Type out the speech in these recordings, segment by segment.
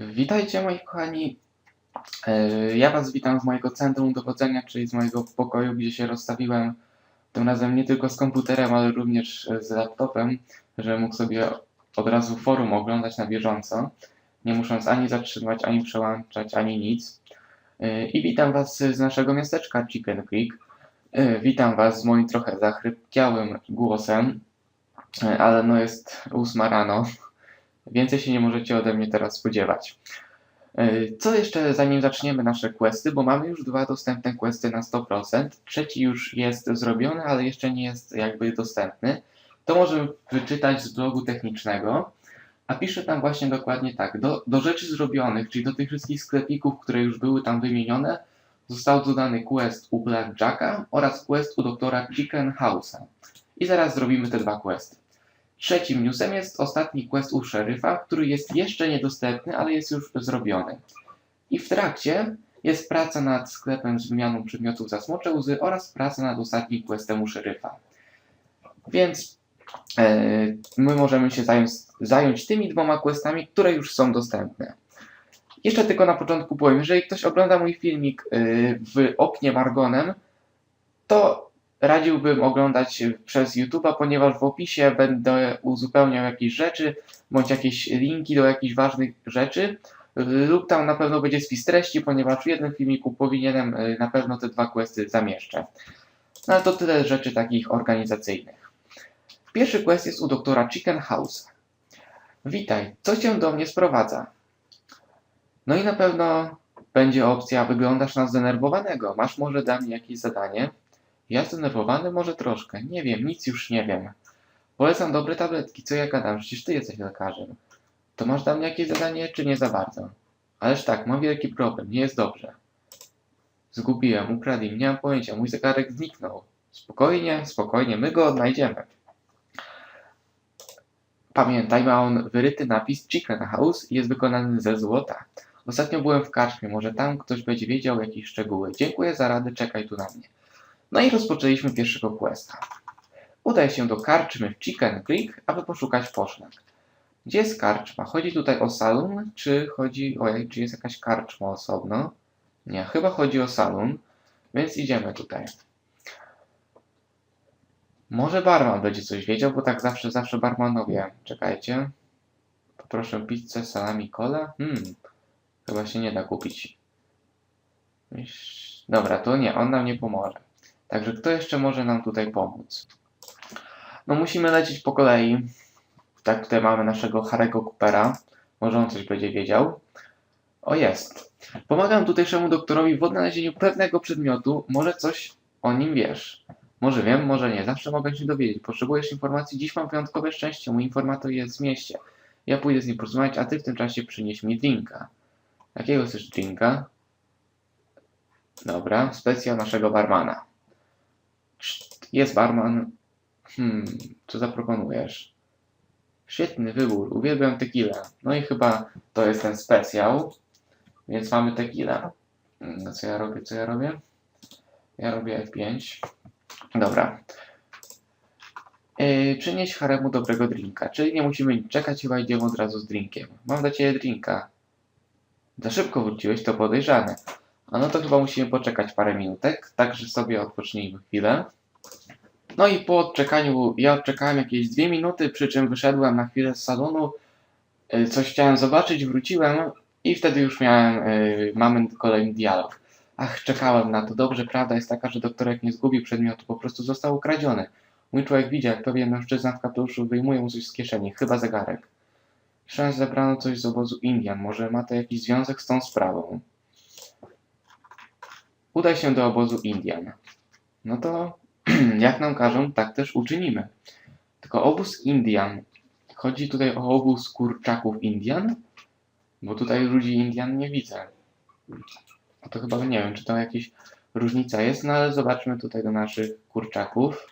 Witajcie moi kochani. E, Ja Was witam z mojego centrum dowodzenia, czyli z mojego pokoju, gdzie się rozstawiłem tym razem nie tylko z komputerem, ale również e, z laptopem, że mógł sobie od razu forum oglądać na bieżąco, nie musząc ani zatrzymać, ani przełączać, ani nic. E, I witam Was z naszego miasteczka Chicken Creek. Witam Was z moim trochę zachrypkiałym głosem, ale no jest ósma rano. Więcej się nie możecie ode mnie teraz spodziewać. Yy, Co jeszcze zanim zaczniemy nasze questy, bo mamy już dwa dostępne questy na 100%, trzeci już jest zrobiony, ale jeszcze nie jest jakby dostępny, to możemy wyczytać z blogu technicznego, a pisze tam właśnie dokładnie tak, do, do rzeczy zrobionych, czyli do tych wszystkich sklepików, które już były tam wymienione, został dodany quest u Blackjacka oraz quest u doktora Chicken House'a. I zaraz zrobimy te dwa questy. Trzecim newsem jest ostatni quest u szeryfa, który jest jeszcze niedostępny, ale jest już zrobiony. I w trakcie jest praca nad sklepem z wymianą przedmiotów za smocze łzy oraz praca nad ostatnim questem u szeryfa. Więc e, my możemy się zająć, zająć tymi dwoma questami, które już są dostępne. Jeszcze tylko na początku powiem, jeżeli ktoś ogląda mój filmik e, w oknie Margonem, to radziłbym oglądać przez YouTube'a, ponieważ w opisie będę uzupełniał jakieś rzeczy, bądź jakieś linki do jakichś ważnych rzeczy, lub tam na pewno będzie spis treści, ponieważ w jednym filmiku powinienem y, na pewno te dwa questy zamieszczę. No ale to tyle rzeczy takich organizacyjnych. Pierwszy quest jest u doktora Chicken House. Witaj, co cię do mnie sprowadza? No i na pewno będzie opcja, wyglądasz na zdenerwowanego. Masz może dla mnie jakieś zadanie? Ja zdenerwowany? Może troszkę. Nie wiem, nic już nie wiem. Polecam dobre tabletki, co ja gadam? Przecież ty jesteś lekarzem. To masz dla mnie jakieś zadanie, czy nie za bardzo? Ależ tak, mam wielki problem, nie jest dobrze. Zgubiłem, ukradli, nie mam pojęcia, mój zegarek zniknął. Spokojnie, spokojnie, my go odnajdziemy. Pamiętaj, ma on wyryty napis Chicken House i jest wykonany ze złota. Ostatnio byłem w karczmie, może tam ktoś będzie wiedział jakieś szczegóły. Dziękuję za radę, czekaj tu na mnie. No i rozpoczęliśmy pierwszego questa. Udaj się do karczmy w Chicken Creek, aby poszukać poszlak. Gdzie jest karczma? Chodzi tutaj o salon, czy chodzi o czy jest jakaś karczma osobno? Nie, chyba chodzi o salon, więc idziemy tutaj. Może barman będzie coś wiedział, bo tak zawsze, zawsze barmanowie. Czekajcie. Poproszę pizzę, salami, cola. Hmm, chyba się nie da kupić. Dobra, to nie, on nam nie pomoże. Także kto jeszcze może nam tutaj pomóc? No musimy lecieć po kolei. Tak, tutaj mamy naszego Harego Coopera. Może on coś będzie wiedział. O, jest. Pomagam tutejszemu doktorowi w odnalezieniu pewnego przedmiotu. Może coś o nim wiesz. Może wiem, może nie. Zawsze mogę się dowiedzieć. Potrzebujesz informacji? Dziś mam wyjątkowe szczęście. Mój informator jest w mieście. Ja pójdę z nim porozmawiać, a ty w tym czasie przynieś mi drinka. Jakiego chcesz drinka? Dobra, specjal naszego barmana. Jest barman. Hmm, co zaproponujesz? Świetny wybór, uwielbiam tequilę. No i chyba to jest ten specjał. Więc mamy tequilę. Hmm, co ja robię, co ja robię? Ja robię F5. Dobra. Yy, przynieś Haremu dobrego drinka. Czyli nie musimy czekać, chyba idziemy od razu z drinkiem. Mam dla ciebie drinka. Za szybko wróciłeś, to podejrzane. A no to chyba musimy poczekać parę minutek, także sobie odpocznijmy chwilę. No i po odczekaniu, ja odczekałem jakieś dwie minuty, przy czym wyszedłem na chwilę z salonu, y, coś chciałem zobaczyć, wróciłem i wtedy już miałem, y, mamy kolejny dialog. Ach, czekałem na to. Dobrze, prawda jest taka, że doktorek nie zgubił przedmiotu, po prostu został ukradziony. Mój człowiek widział, jak pewien mężczyzna w kapeluszu wyjmuje mu coś z kieszeni, chyba zegarek. Że zabrano coś z obozu Indian, może ma to jakiś związek z tą sprawą. Udaj się do obozu Indian. No to jak nam każą, tak też uczynimy. Tylko obóz Indian. Chodzi tutaj o obóz kurczaków Indian? Bo tutaj ludzi Indian nie widzę. No to chyba nie wiem, czy to jakaś różnica jest, no ale zobaczmy tutaj do naszych kurczaków.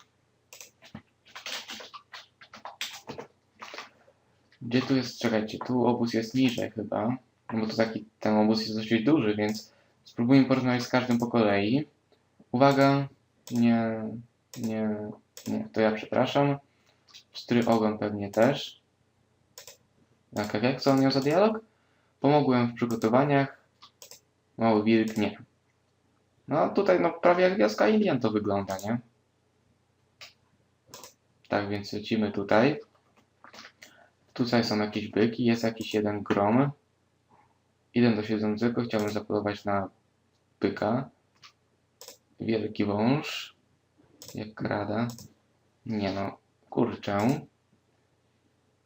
Gdzie tu jest, czekajcie, tu obóz jest niżej chyba, no bo to taki, ten obóz jest dosyć duży, więc spróbujmy porozmawiać z każdym po kolei. Uwaga, nie, nie, nie, to ja przepraszam. Pstry ogon pewnie też. Tak, jak co on miał za dialog? Pomogłem w przygotowaniach. Mały wilk nie. No tutaj no prawie jak wioska Indian to wygląda, nie? Tak więc lecimy tutaj. Tutaj są jakieś byki, jest jakiś jeden grom. Idę do siedzącego, chciałbym zapolować na byka. Wielki wąż. Jak krada. Nie no, kurczę.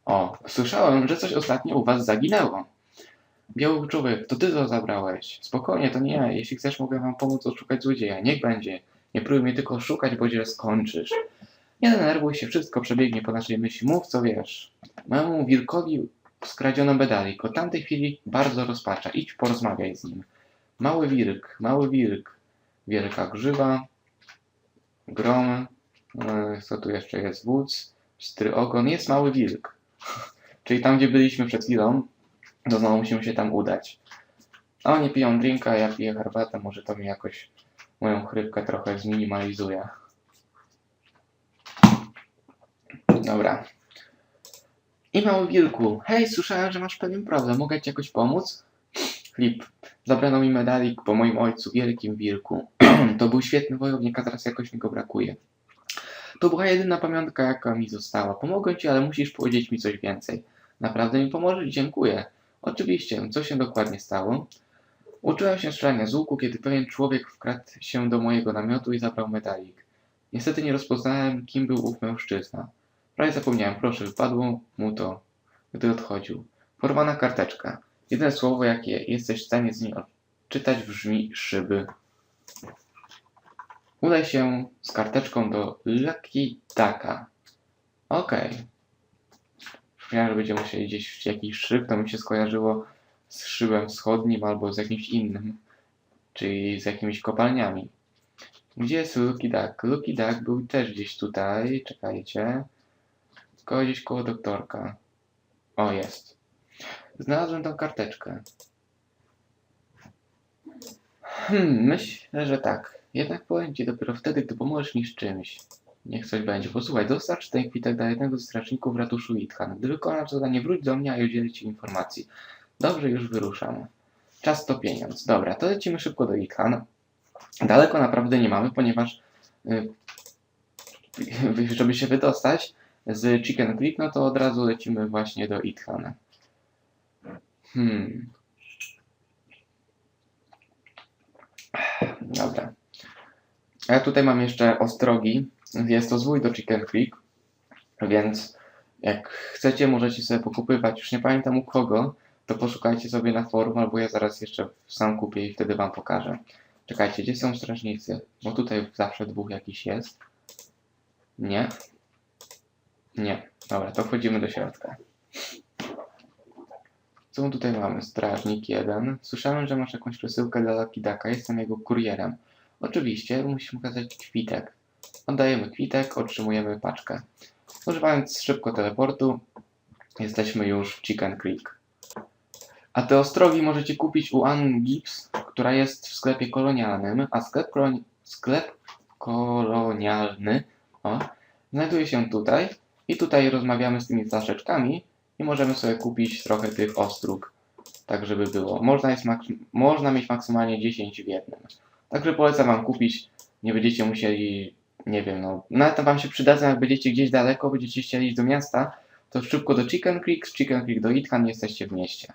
O, słyszałem, że coś ostatnio u was zaginęło. Biały człowiek, to ty to zabrałeś. Spokojnie, to nie ja. Jeśli chcesz, mogę wam pomóc odszukać złodzieja. Niech będzie. Nie próbuj mnie tylko szukać, bo źle skończysz. Nie denerwuj się, wszystko przebiegnie po naszej myśli. Mów, co wiesz. Memu wilkowi skradziono medalik. Od tamtej chwili bardzo rozpacza. Idź porozmawiaj z nim. Mały wilk, mały wilk. Wielka grzywa. Grom. e, Co tu jeszcze jest? Wódz. Stry ogon. Jest mały wilk. Czyli tam, gdzie byliśmy przed chwilą, to znowu musimy się tam udać. A oni piją drinka, ja piję herbatę. Może to mi jakoś moją chrypkę trochę zminimalizuje. Dobra. I mały wilku. Hej, słyszałem, że masz pewien problem. Mogę ci jakoś pomóc? Flip. Zabrano mi medalik po moim ojcu, wielkim wilku. to był świetny wojownik, a teraz jakoś mi go brakuje. To była jedyna pamiątka, jaka mi została. Pomogę ci, ale musisz powiedzieć mi coś więcej. Naprawdę mi pomożesz? Dziękuję. Oczywiście. Co się dokładnie stało? Uczyłem się strzelania z łuku, kiedy pewien człowiek wkradł się do mojego namiotu i zabrał medalik. Niestety nie rozpoznałem, kim był ów mężczyzna. Prawie zapomniałem, proszę, wypadło mu to, gdy odchodził. Porwana karteczka. Jedyne słowo, jakie jesteś w stanie z niej odczytać, brzmi szyby. Udaj się z karteczką do Lucky Ducka. Okej. Myślałem, że będziemy musieli gdzieś w jakiś szyb, to mi się skojarzyło z szybem wschodnim albo z jakimś innym, czyli z jakimiś kopalniami. Gdzie jest Lucky Duck? Lucky Duck był też gdzieś tutaj, czekajcie. Koło gdzieś koło doktorka. O, jest. Znalazłem tą karteczkę. Hmm, myślę, że tak. Jednak powiem ci dopiero wtedy, gdy pomożesz mi z czymś. Niech coś będzie. Posłuchaj, dostarcz ten kwitek dla jednego z strażników ratuszu Ithan. Gdy wykonasz zadanie, wróć do mnie, a ja udzielę ci informacji. Dobrze, już wyruszam. Czas to pieniądz. Dobra, to lecimy szybko do Ithan. Daleko naprawdę nie mamy, ponieważ y, żeby się wydostać z Chicken Creek, no to od razu lecimy właśnie do Ithan. Hmm. Dobra. Ja tutaj mam jeszcze ostrogi. Jest to zwój do Chicken Creek, więc jak chcecie, możecie sobie pokupywać. Już nie pamiętam u kogo, to poszukajcie sobie na forum, albo ja zaraz jeszcze sam kupię i wtedy wam pokażę. Czekajcie, gdzie są strażnicy? Bo tutaj zawsze dwóch jakiś jest. Nie? Nie. Dobra, to wchodzimy do środka. Co tutaj mamy? Strażnik jeden. Słyszałem, że masz jakąś przesyłkę dla Lucky Ducka. Jestem jego kurierem. Oczywiście, musimy ukazać kwitek. Oddajemy kwitek, otrzymujemy paczkę. Używając szybko teleportu, jesteśmy już w Chicken Creek. A te ostrogi możecie kupić u Ann Gibbs, która jest w sklepie kolonialnym, a sklep, koloni- sklep kolonialny o, znajduje się tutaj. I tutaj rozmawiamy z tymi flaszeczkami i możemy sobie kupić trochę tych ostróg, tak żeby było. Można, jest można mieć maksymalnie 10 w jednym. Także polecam Wam kupić, nie będziecie musieli, nie wiem, no, nawet Wam się przydadzą, jak będziecie gdzieś daleko, będziecie chcieli iść do miasta, to szybko do Chicken Creek, z Chicken Creek do Ithan, jesteście w mieście.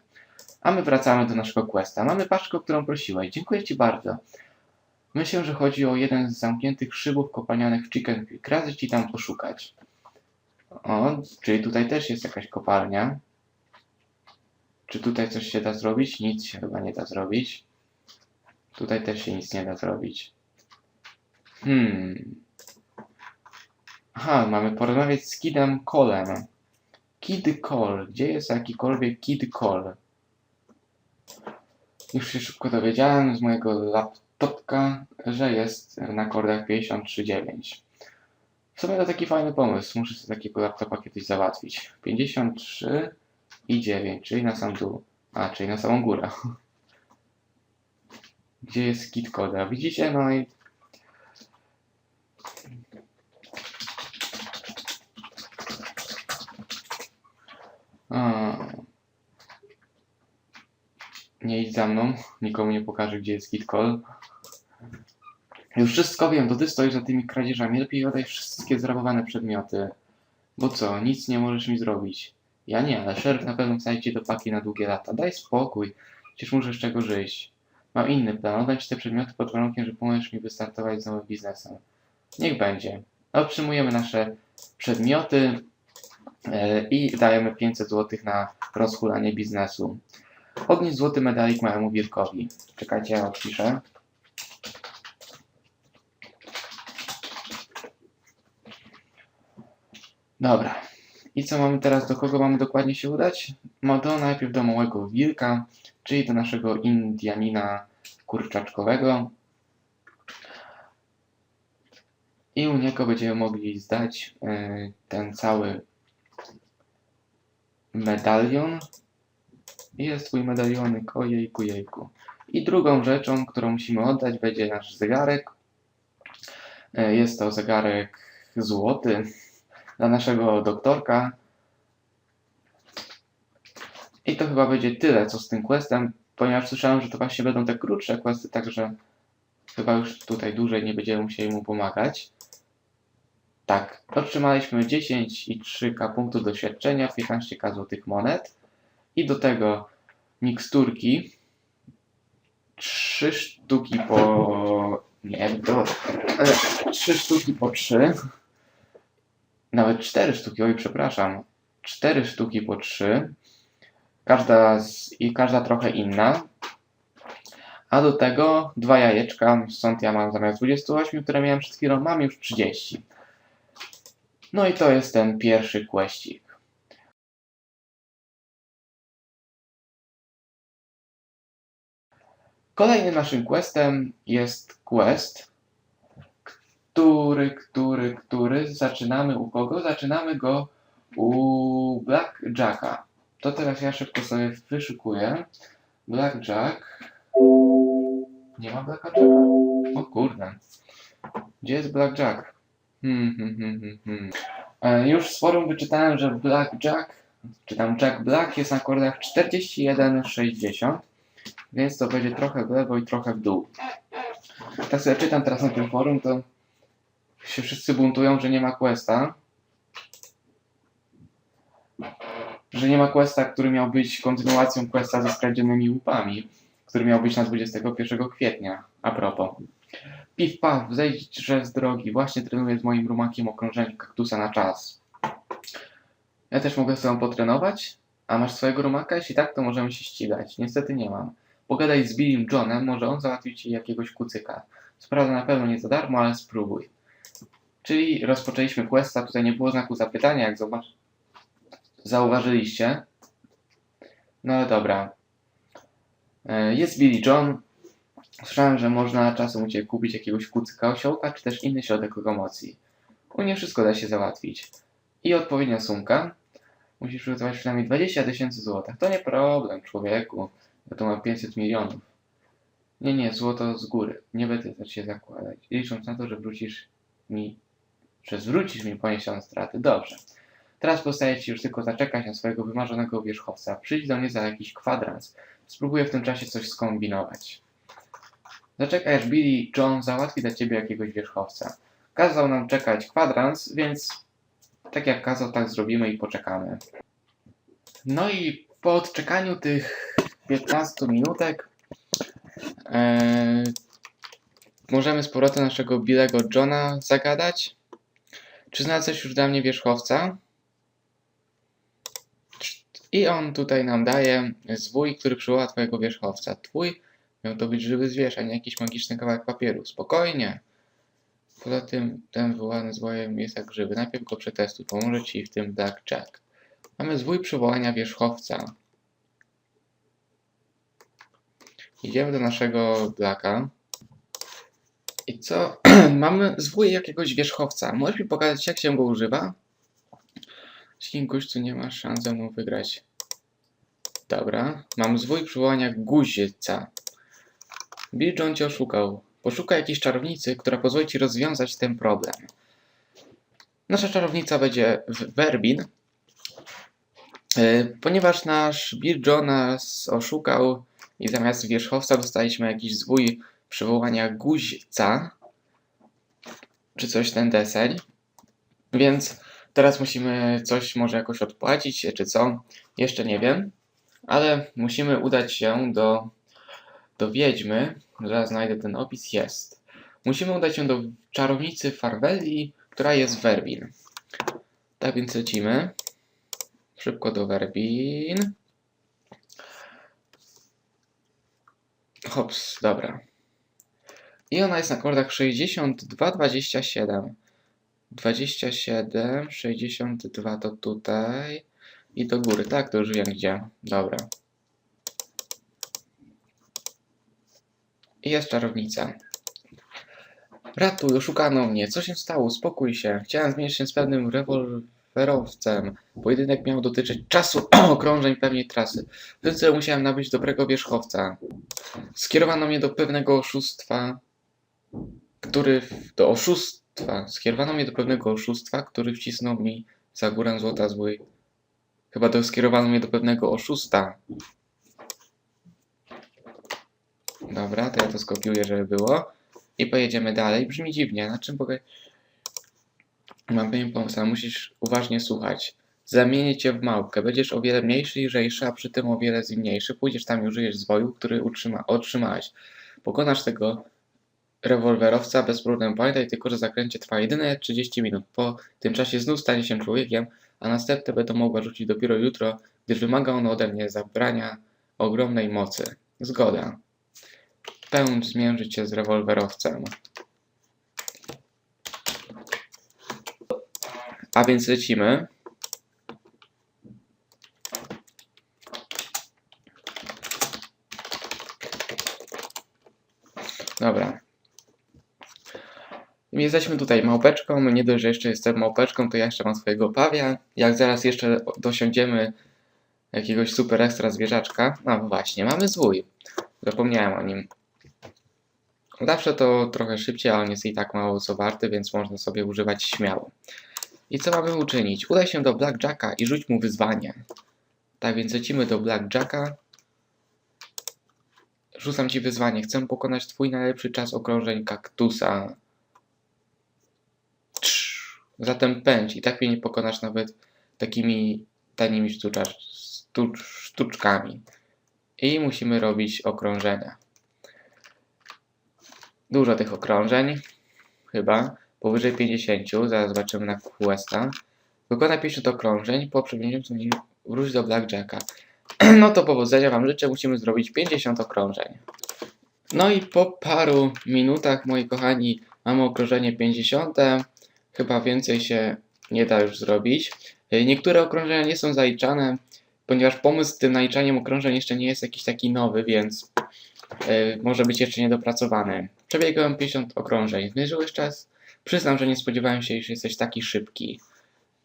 A my wracamy do naszego questa. Mamy paczkę, o którą prosiłeś. Dziękuję Ci bardzo. Myślę, że chodzi o jeden z zamkniętych szybów kopalnianych w Chicken Creek. Radzę Ci tam poszukać. O, czyli tutaj też jest jakaś kopalnia. Czy tutaj coś się da zrobić? Nic się chyba nie da zrobić. Tutaj też się nic nie da zrobić. Hmm. Aha, mamy porozmawiać z Kidem Colem. Kid Cole. Gdzie jest jakikolwiek Kid Cole? Już się szybko dowiedziałem z mojego laptopka, że jest na kordach 53.9. W sumie to taki fajny pomysł. Muszę sobie takiego laptopa kiedyś załatwić. 53 i 9, czyli na sam dół. A, czyli na samą górę. Gdzie jest kit koda? Widzicie? No i A. za mną. Nikomu nie pokażę, gdzie jest KitKol. Już wszystko wiem, to ty stoisz za tymi kradzieżami. Lepiej oddaj wszystkie zrabowane przedmioty. Bo co, nic nie możesz mi zrobić. Ja nie, ale szeryf na pewno wsadzi cię do paki na długie lata. Daj spokój. Przecież muszę z czego żyć. Mam inny plan. Oddam ci te przedmioty pod warunkiem, że pomożesz mi wystartować z nowym biznesem. Niech będzie. Otrzymujemy nasze przedmioty e, i dajemy 500 zł na rozhulanie biznesu. Odnieś złoty medalik małemu wilkowi. Czekajcie, ja odpiszę. Dobra. I co mamy teraz? Do kogo mamy dokładnie się udać? No to najpierw do małego wilka, czyli do naszego Indianina kurczaczkowego. I u niego będziemy mogli zdać y, ten cały medalion. Jest twój medalionik, ojejku, jejku. I drugą rzeczą, którą musimy oddać, będzie nasz zegarek. Y, Jest to zegarek złoty dla naszego doktorka. I to chyba będzie tyle, co z tym questem, ponieważ słyszałem, że to właśnie będą te krótsze questy, także chyba już tutaj dłużej nie będziemy musieli mu pomagać. Tak, otrzymaliśmy 10 i 3k punktów doświadczenia, 15k złotych monet i do tego miksturki 3 sztuki po... nie, to... 3 sztuki po 3 nawet 4 sztuki, oj przepraszam, 4 sztuki po 3 każda z, i każda trochę inna. A do tego dwa jajeczka, stąd ja mam zamiast 28, które miałem przed chwilą, mam już 30. No i to jest ten pierwszy questik. Kolejnym naszym questem jest quest, który, który, który zaczynamy u kogo? Zaczynamy go u Blackjacka. To teraz ja szybko sobie wyszukuję. Blackjack. Nie ma Blackjacka? O kurde. Gdzie jest Blackjack? Hmm, hmm, hmm, hmm, hmm. E, już z forum wyczytałem, że Blackjack, czy tam Jack Black jest na akordach 41,60, więc to będzie trochę w lewo i trochę w dół. Tak sobie czytam teraz na tym forum, to się wszyscy buntują, że nie ma questa. Że nie ma questa, który miał być kontynuacją questa ze skradzionymi łupami, który miał być na 21 kwietnia. A propos. Piw paw, zejdźże z drogi. Właśnie trenuję z moim rumakiem okrążenie kaktusa na czas. Ja też mogę z tobą potrenować? A masz swojego rumaka? Jeśli tak, to możemy się ścigać. Niestety nie mam. Pogadaj z Billym Johnem, może on załatwi ci jakiegoś kucyka. Co na pewno nie za darmo, ale spróbuj. Czyli rozpoczęliśmy questa, tutaj nie było znaku zapytania, jak zobacz... zauważyliście. No ale dobra. E, Jest Billy John. Słyszałem, że można czasem u Ciebie kupić jakiegoś kucyka osiołka, czy też inny środek lokomocji. U mnie wszystko da się załatwić. I odpowiednia sumka. Musisz przygotować przynajmniej 20 tysięcy złotych. To nie problem, człowieku. Ja to mam 500 milionów. Nie, nie, złoto z góry. Nie będę też się zakładać. Licząc na to, że wrócisz mi, że zwrócisz mi poniesione straty. Dobrze. Teraz pozostaje Ci już tylko zaczekać na swojego wymarzonego wierzchowca. Przyjdź do mnie za jakiś kwadrans. Spróbuję w tym czasie coś skombinować. Zaczekaj, aż Billy John załatwi dla Ciebie jakiegoś wierzchowca. Kazał nam czekać kwadrans, więc tak jak kazał, tak zrobimy i poczekamy. No i po odczekaniu tych 15 minutek e, możemy z powrotem naszego Billego Johna zagadać. Czy znalazłeś już dla mnie wierzchowca? I on tutaj nam daje zwój, który przywoła twojego wierzchowca. Twój miał to być żywy zwierz, a nie jakiś magiczny kawałek papieru. Spokojnie. Poza tym ten wywołany zwojem jest jak żywy. Najpierw go przetestuj, pomoże ci w tym Blackjack. Mamy zwój przywołania wierzchowca. Idziemy do naszego Blacka. I co? Mamy zwój jakiegoś wierzchowca. Możesz mi pokazać, jak się go używa? Jeśli gościu nie ma szans ze mną wygrać. Dobra. Mam zwój przywołania guzica. Bill John cię oszukał. Poszukaj jakiejś czarownicy, która pozwoli ci rozwiązać ten problem. Nasza czarownica będzie w- Werbin. E, Ponieważ nasz Bill John nas oszukał, i zamiast wierzchowca dostaliśmy jakiś zwój przywołania guźca, czy coś ten deseń. Więc teraz musimy coś może jakoś odpłacić, czy co, jeszcze nie wiem, ale musimy udać się do, do wiedźmy, zaraz znajdę ten opis, jest. Musimy udać się do czarownicy Farvelli, która jest Werbin. Tak więc lecimy. Szybko do Werbin. Hops, dobra. I ona jest na kordach 62, 27. 27, 62 to tutaj. I do góry, tak, to już wiem gdzie. Dobra. I jest czarownica. Ratuj, oszukano mnie. Co się stało? Uspokój się. Chciałem zmierzyć się z pewnym rewolwerowcem. Pojedynek miał dotyczyć czasu okrążeń pewnej trasy. W tym celu musiałem nabyć dobrego wierzchowca. Skierowano mnie do pewnego oszustwa, który... do oszustwa. Skierowano mnie do pewnego oszustwa, który wcisnął mi za górę złota zły. Chyba to skierowano mnie do pewnego oszusta. Dobra, to ja to skopiuję, żeby było. I pojedziemy dalej. Brzmi dziwnie. Na czym mogę... Mam pewien pomysł, ale musisz uważnie słuchać. Zamienię cię w małpkę. Będziesz o wiele mniejszy i lżejszy, a przy tym o wiele zwinniejszy. Pójdziesz tam i użyjesz zwoju, który utrzyma, otrzymałeś. Pokonasz tego rewolwerowca bez problemu. Pamiętaj tylko, że zakręcie trwa jedynie 30 minut. Po tym czasie znów stanie się człowiekiem, a następne będą mogła rzucić dopiero jutro, gdyż wymaga ono ode mnie zabrania ogromnej mocy. Zgoda. Pęd zmierzyć się z rewolwerowcem. A więc lecimy. Dobra. Jesteśmy tutaj małpeczką. Nie dość, że jeszcze jestem małpeczką, to ja jeszcze mam swojego pawia. Jak zaraz jeszcze dosiądziemy jakiegoś super ekstra zwierzaczka. No właśnie, mamy zwój. Zapomniałem o nim. Zawsze to trochę szybciej, ale on jest i tak mało co warty, więc można sobie używać śmiało. I co mamy uczynić? Udaj się do Blackjacka i rzuć mu wyzwanie. Tak więc lecimy do Blackjacka. Rzucam ci wyzwanie. Chcę pokonać twój najlepszy czas okrążeń kaktusa. Zatem pędź i tak mnie nie pokonasz nawet takimi tanimi sztucza- sztucz, sztuczkami. I musimy robić okrążenia. Dużo tych okrążeń, chyba. Powyżej 50, zaraz zobaczymy na Questa. Wykona 50 okrążeń, po przebiegnięciu wróć do Blackjacka. No to powodzenia Wam życzę, musimy zrobić 50 okrążeń. No i po paru minutach, moi kochani, mamy okrążenie 50. Chyba więcej się nie da już zrobić. Y, Niektóre okrążenia nie są zaliczane, ponieważ pomysł z tym naliczaniem okrążeń jeszcze nie jest jakiś taki nowy, więc y, może być jeszcze niedopracowany. Przebiegłem 50 okrążeń. Zmierzyłeś czas? Przyznam, że nie spodziewałem się, iż jesteś taki szybki.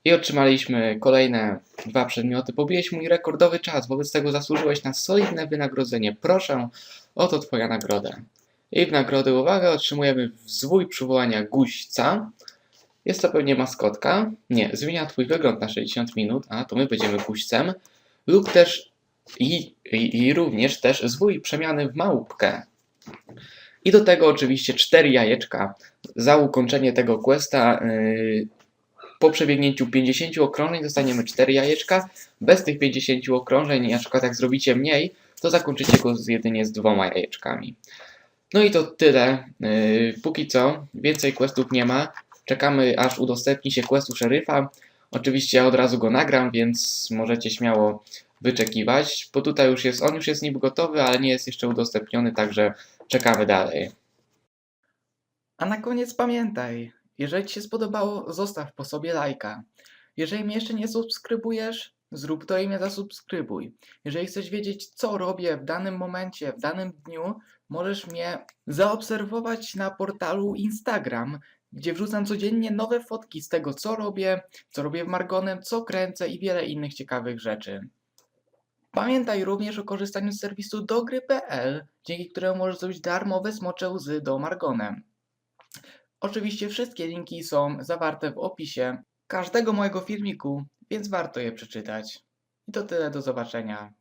I otrzymaliśmy kolejne dwa przedmioty. Pobiłeś mój rekordowy czas, wobec tego zasłużyłeś na solidne wynagrodzenie. Proszę, oto twoja nagroda. I w nagrodę, uwaga, otrzymujemy zwój przywołania guźca. Jest to pewnie maskotka. Nie, zmienia twój wygląd na 60 minut, a to my będziemy guźcem. Lub też i, i, i również też zwój przemiany w małpkę. I do tego oczywiście cztery jajeczka za ukończenie tego questa. Yy, po przebiegnięciu 50 okrążeń dostaniemy 4 jajeczka. Bez tych 50 okrążeń, na przykład jak zrobicie mniej, to zakończycie go z, jedynie z dwoma jajeczkami. No i to tyle. Yy, póki co więcej questów nie ma. Czekamy aż udostępni się questu szeryfa. Oczywiście ja od razu go nagram, więc możecie śmiało wyczekiwać, bo tutaj już jest, on już jest niby gotowy, ale nie jest jeszcze udostępniony, także czekamy dalej. A na koniec pamiętaj, jeżeli Ci się spodobało, zostaw po sobie lajka. Jeżeli mnie jeszcze nie subskrybujesz, zrób to i mnie zasubskrybuj. Jeżeli chcesz wiedzieć, co robię w danym momencie, w danym dniu, możesz mnie zaobserwować na portalu Instagram, gdzie wrzucam codziennie nowe fotki z tego, co robię, co robię w Margonem, co kręcę i wiele innych ciekawych rzeczy. Pamiętaj również o korzystaniu z serwisu dogry.pl, dzięki któremu możesz zrobić darmowe smocze łzy do Margonem. Oczywiście wszystkie linki są zawarte w opisie każdego mojego filmiku, więc warto je przeczytać. I to tyle, do zobaczenia.